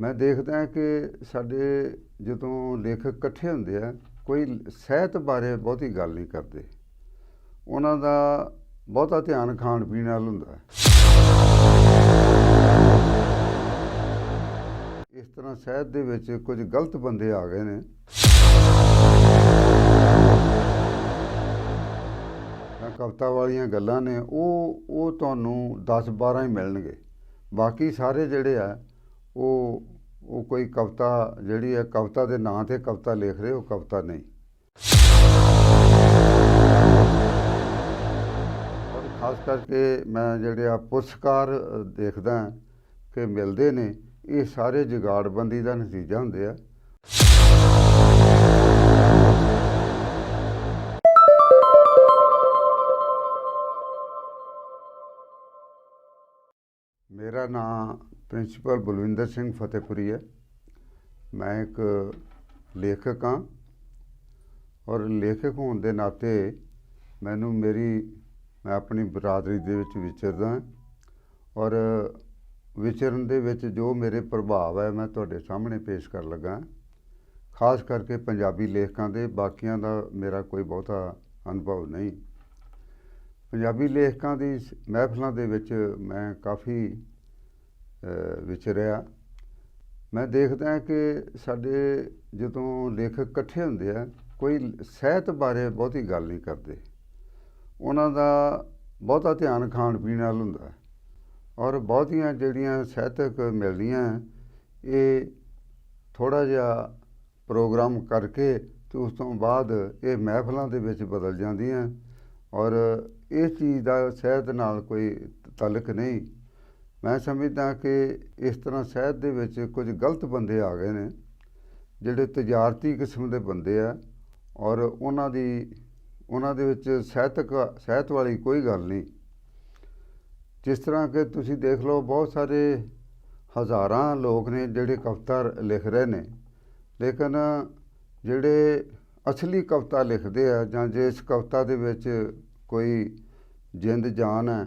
ਮੈਂ ਦੇਖਦਾ ਕਿ ਸਾਡੇ ਜਦੋਂ ਲੇਖਕ ਇਕੱਠੇ ਹੁੰਦੇ ਆ, ਕੋਈ ਸਿਹਤ ਬਾਰੇ ਬਹੁਤੀ ਗੱਲ ਨਹੀਂ ਕਰਦੇ। ਉਹਨਾਂ ਦਾ ਬਹੁਤਾ ਧਿਆਨ ਖਾਣ ਪੀਣ ਨਾਲ ਹੁੰਦਾ। ਇਸ ਤਰ੍ਹਾਂ ਸਿਹਤ ਦੇ ਵਿੱਚ ਕੁਝ ਗਲਤ ਬੰਦੇ ਆ ਗਏ ਨੇ। ਤਾਂ ਕਵਿਤਾ ਵਾਲੀਆਂ ਗੱਲਾਂ ਨੇ, ਉਹ ਉਹ ਤੁਹਾਨੂੰ 10 12 ਹੀ ਮਿਲਣਗੇ। ਬਾਕੀ ਸਾਰੇ ਜਿਹੜੇ ਆ, ਉਹ ਉਹ ਕੋਈ ਕਵਿਤਾ ਜਿਹੜੀ ਹੈ, ਕਵਿਤਾ ਦੇ ਨਾਂ ਤੇ ਕਵਿਤਾ ਲਿਖ ਰਹੇ, ਉਹ ਕਵਿਤਾ ਨਹੀਂ। ਔਰ ਖਾਸ ਕਰਕੇ ਮੈਂ ਜਿਹੜੇ ਆ ਪੁਰਸਕਾਰ ਦੇਖਦਾ ਕਿ ਮਿਲਦੇ ਨੇ, ਇਹ ਸਾਰੇ ਜੁਗਾੜਬੰਦੀ ਦਾ ਨਤੀਜਾ ਹੁੰਦੇ ਆ। ਮੇਰਾ ਨਾਮ ਪ੍ਰਿੰਸੀਪਲ ਬਲਵਿੰਦਰ ਸਿੰਘ ਫਤਿਹਪੁਰੀ ਹੈ। ਮੈਂ ਇੱਕ ਲੇਖਕ ਹਾਂ ਔਰ ਲੇਖਕ ਹੋਣ ਦੇ ਨਾਤੇ ਮੈਨੂੰ ਮੇਰੀ, ਮੈਂ ਆਪਣੀ ਬਰਾਦਰੀ ਦੇ ਵਿੱਚ ਵਿਚਰਦਾ ਹਾਂ ਔਰ ਵਿਚਰਨ ਦੇ ਵਿੱਚ ਜੋ ਮੇਰੇ ਪ੍ਰਭਾਵ ਹੈ ਮੈਂ ਤੁਹਾਡੇ ਸਾਹਮਣੇ ਪੇਸ਼ ਕਰ ਲੱਗਾ ਖਾਸ ਕਰਕੇ ਪੰਜਾਬੀ ਲੇਖਕਾਂ ਦੇ, ਬਾਕੀਆਂ ਦਾ ਮੇਰਾ ਕੋਈ ਬਹੁਤਾ ਅਨੁਭਵ ਨਹੀਂ। ਪੰਜਾਬੀ ਲੇਖਕਾਂ ਦੀ ਸ- ਮਹਿਫਲਾਂ ਦੇ ਵਿੱਚ ਮੈਂ ਕਾਫੀ ਵਿਚਰਿਆ ਮੈਂ ਦੇਖਦਾ ਕਿ ਸਾਡੇ ਜਦੋਂ ਲੇਖਕ ਇਕੱਠੇ ਹੁੰਦੇ ਆ, ਕੋਈ ਸਿਹਤ ਬਾਰੇ ਬਹੁਤੀ ਗੱਲ ਨਹੀਂ ਕਰਦੇ। ਉਹਨਾਂ ਦਾ ਬਹੁਤਾ ਧਿਆਨ ਖਾਣ ਪੀਣ ਨਾਲ ਹੁੰਦਾ ਔਰ ਬਹੁਤੀਆਂ ਜਿਹੜੀਆਂ ਸਾਹਿਤਕ ਮਿਲਦੀਆਂ ਇਹ ਥੋੜਾ ਜਿਹਾ ਪ੍ਰੋਗਰਾਮ ਕਰਕੇ ਤੇ ਉਸ ਤੋਂ ਬਾਅਦ ਇਹ ਮਹਿਫਲਾਂ ਦੇ ਵਿੱਚ ਬਦਲ ਜਾਂਦੀਆਂ। ਔਰ ਇਸ ਚੀਜ਼ ਦਾ ਸਿਹਤ ਨਾਲ ਕੋਈ ਤਲਕ ਨਹੀਂ। ਮੈਂ ਸਮਝਦਾ ਕਿ ਇਸ ਤਰ੍ਹਾਂ ਸਾਹਿਤ ਦੇ ਵਿੱਚ ਕੁਝ ਗਲਤ ਬੰਦੇ ਆ ਗਏ ਨੇ, ਜਿਹੜੇ ਤਜਾਰਤੀ ਕਿਸਮ ਦੇ ਬੰਦੇ ਆ ਔਰ ਉਹਨਾਂ ਦੀ, ਉਹਨਾਂ ਦੇ ਵਿੱਚ ਸਾਹਿਤਕ, ਸਾਹਿਤ ਵਾਲੀ ਕੋਈ ਗੱਲ ਨਹੀਂ। ਜਿਸ ਤਰ੍ਹਾਂ ਕਿ ਤੁਸੀਂ ਦੇਖ ਲਓ ਬਹੁਤ ਸਾਰੇ ਹਜ਼ਾਰਾਂ ਲੋਕ ਨੇ ਜਿਹੜੇ ਕਵਿਤਾ ਲਿਖ ਰਹੇ ਨੇ, ਲੇਕਿਨ ਜਿਹੜੇ ਅਸਲੀ ਕਵਿਤਾ ਲਿਖਦੇ ਆ ਜਾਂ ਜਿਸ ਕਵਿਤਾ ਦੇ ਵਿੱਚ ਕੋਈ ਜਿੰਦ ਜਾਨ ਹੈ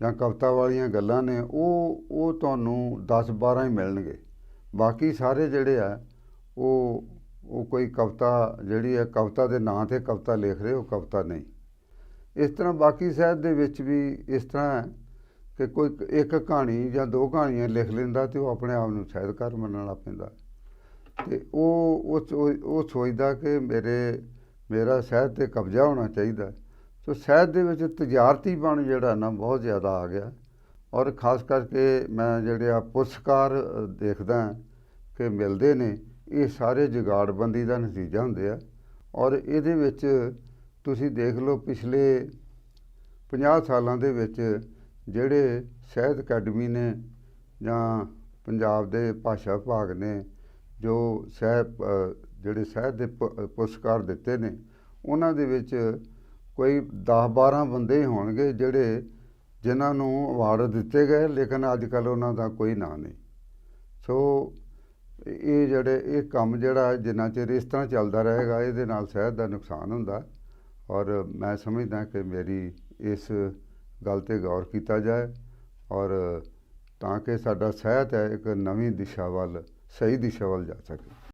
ਜਾਂ ਕਵਿਤਾ ਵਾਲੀਆਂ ਗੱਲਾਂ ਨੇ, ਉਹ ਉਹ ਤੁਹਾਨੂੰ 10 12 ਹੀ ਮਿਲਣਗੇ। ਬਾਕੀ ਸਾਰੇ ਜਿਹੜੇ ਆ, ਉਹ ਉਹ ਕੋਈ ਕਵਿਤਾ ਜਿਹੜੀ ਹੈ ਕਵਿਤਾ ਦੇ ਨਾਂ ਤੇ ਕਵਿਤਾ ਲਿਖ ਰਹੇ, ਉਹ ਕਵਿਤਾ ਨਹੀਂ। ਇਸ ਤਰ੍ਹਾਂ ਬਾਕੀ ਸਾਹਿਤ ਦੇ ਵਿੱਚ ਵੀ ਇਸ ਤਰ੍ਹਾਂ ਹੈ ਕਿ ਕੋਈ ਇੱਕ ਕਹਾਣੀ ਜਾਂ ਦੋ ਕਹਾਣੀਆਂ ਲਿਖ ਲੈਂਦਾ ਤੇ ਉਹ ਆਪਣੇ ਆਪ ਨੂੰ ਸਾਹਿਤਕਾਰ ਮੰਨਣ ਲੱਗ ਪੈਂਦਾ। ਤੇ ਉਹ ਉਹ ਸੋਚ- ਉਹ ਸੋਚਦਾ ਕਿ ਮੇਰੇ, ਮੇਰਾ ਸਾਹਿਤ ਤੇ ਕਬਜ਼ਾ ਹੋਣਾ ਚਾਹੀਦਾ। ਸੋ ਸਾਹਿਤ ਦੇ ਵਿੱਚ ਤਜਾਰਤੀ ਬਣ ਜਿਹੜਾ ਨਾ ਬਹੁਤ ਜ਼ਿਆਦਾ ਆ ਗਿਆ। ਔਰ ਖਾਸ ਕਰਕੇ ਮੈਂ ਜਿਹੜੇ ਆ ਪੁਰਸਕਾਰ ਦੇਖਦਾ ਕਿ ਮਿਲਦੇ ਨੇ, ਇਹ ਸਾਰੇ ਜੁਗਾੜਬੰਦੀ ਦਾ ਨਤੀਜਾ ਹੁੰਦੇ ਆ। ਔਰ ਇਹਦੇ ਵਿੱਚ ਤੁਸੀਂ ਦੇਖ ਲਓ ਪਿਛਲੇ 50 ਸਾਲਾਂ ਦੇ ਵਿੱਚ ਜਿਹੜੇ ਸਾਹਿਤ ਅਕੈਡਮੀ ਨੇ ਜਾਂ ਪੰਜਾਬ ਦੇ ਭਾਸ਼ਾ ਵਿਭਾਗ ਨੇ, ਜੋ ਸਹਿ ਜਿਹੜੇ ਸਾਹਿਤ ਦੇ ਪੁਰਸਕਾਰ ਦਿੱਤੇ ਨੇ, ਉਹਨਾਂ ਦੇ ਵਿੱਚ ਕੋਈ 10 12 ਬੰਦੇ ਹੋਣਗੇ ਜਿਹੜੇ ਜਿਨ੍ਹਾਂ ਨੂੰ ਅਵਾਰਡ ਦਿੱਤੇ ਗਏ, ਲੇਕਿਨ ਅੱਜ ਕੱਲ ਉਹਨਾਂ ਦਾ ਕੋਈ ਨਾਂ ਨਹੀਂ। ਸੋ ਇਹ ਜਿਹੜੇ, ਇਹ ਕੰਮ ਜਿਹੜਾ ਜਿੰਨਾ ਚਿਰ ਇਸ ਤਰ੍ਹਾਂ ਚੱਲਦਾ ਰਹੇਗਾ, ਇਹਦੇ ਨਾਲ ਸਿਹਤ ਦਾ ਨੁਕਸਾਨ ਹੁੰਦਾ। ਔਰ ਮੈਂ ਸਮਝਦਾ ਕਿ ਮੇਰੀ ਇਸ ਗੱਲ ਤੇ ਗੌਰ ਕੀਤਾ ਜਾਏ, ਔਰ ਤਾਂ ਕਿ ਸਾਡਾ ਸਿਹਤ ਹੈ, ਇੱਕ ਨਵੀਂ ਦਿਸ਼ਾ ਵੱਲ, ਸਹੀ ਦਿਸ਼ਾ ਵੱਲ ਜਾ ਸਕੇ।